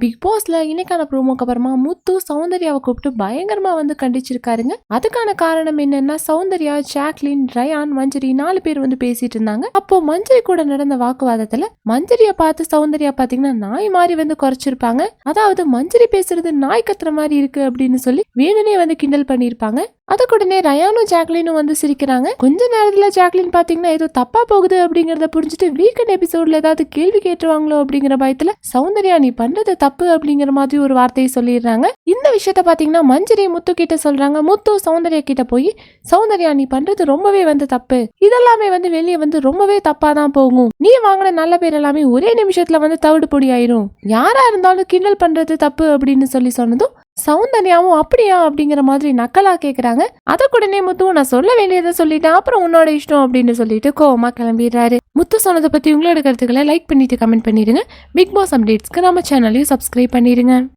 Big பாஸ்ல இன்னைக்கான ப்ரோமோக்கு அப்புறமா முத்து சௌந்தர்யாவை கூப்பிட்டு பயங்கரமா வந்து கண்டிச்சிருக்காருங்க. அதுக்கான காரணம் என்னன்னா சௌந்தர்யா ஜாக்லின் ரயான் மஞ்சரி நாலு பேர் வந்து பேசிட்டு இருந்தாங்க. அப்போ மஞ்சரி கூட நடந்த வாக்குவாதத்துல மஞ்சரிய பார்த்து சௌந்தர்யா பாத்தீங்கன்னா நாய் மாதிரி வந்து குறைச்சிருப்பாங்க. அதாவது மஞ்சரி பேசுறது நாய் கத்துற மாதிரி இருக்கு அப்படின்னு சொல்லி வேணுனே வந்து கிண்டல் பண்ணியிருப்பாங்க. அதுக்கு உடனே ரயானும் ஜாக்லினும் வந்து சிரிக்கிறாங்க. கொஞ்ச நேரத்துல ஜாக்லின் பாத்தீங்கன்னா ஏதோ தப்பா போகுது அப்படிங்கறத புரிஞ்சுட்டு வீக்கெண்ட் எபிசோட்ல ஏதாவது கேள்வி கேட்டுருவாங்களோ அப்படிங்கிற பயத்துல சௌந்தர்யா நீ பண்றது தப்பு அப்படிங்கிற மாதிரி ஒரு வார்த்தையை சொல்லிடுறாங்க. இந்த விஷயத்த பாத்தீங்கன்னா மஞ்சரி முத்து கிட்ட சொல்றாங்க. முத்து சௌந்தர்யா கிட்ட போய் சௌந்தர்யா நீ பண்றது ரொம்பவே வந்து தப்பு. இதெல்லாமே வந்து வெளியே வந்து ரொம்பவே தப்பா தான் போகும். நீ வாங்கின நல்ல பேர் எல்லாமே ஒரே நிமிஷத்துல வந்து தவிடு பொடி ஆயிரும். யாரா இருந்தாலும் கிண்டல் பண்றது தப்பு அப்படின்னு சொல்லி சொன்னதும் சௌந்தர்யாவும் அப்படியா அப்படிங்கிற மாதிரி நக்கலா கேட்குறாங்க அதை உடனே முத்துவும் நான் சொல்ல வேண்டியதை சொல்லிட்டேன். அப்புறம் உன்னோட இஷ்டம் அப்படின்னு சொல்லிட்டு கோவமா கிளம்பிடுறாரு. முத்து சொன்னதை பற்றி உங்களோட கருத்துக்களை லைக் பண்ணிட்டு கமெண்ட் பண்ணிடுங்க. பிக் பாஸ் அப்டேட்ஸ்க்கு நம்ம சேனலையும் சப்ஸ்கிரைப் பண்ணிடுங்க.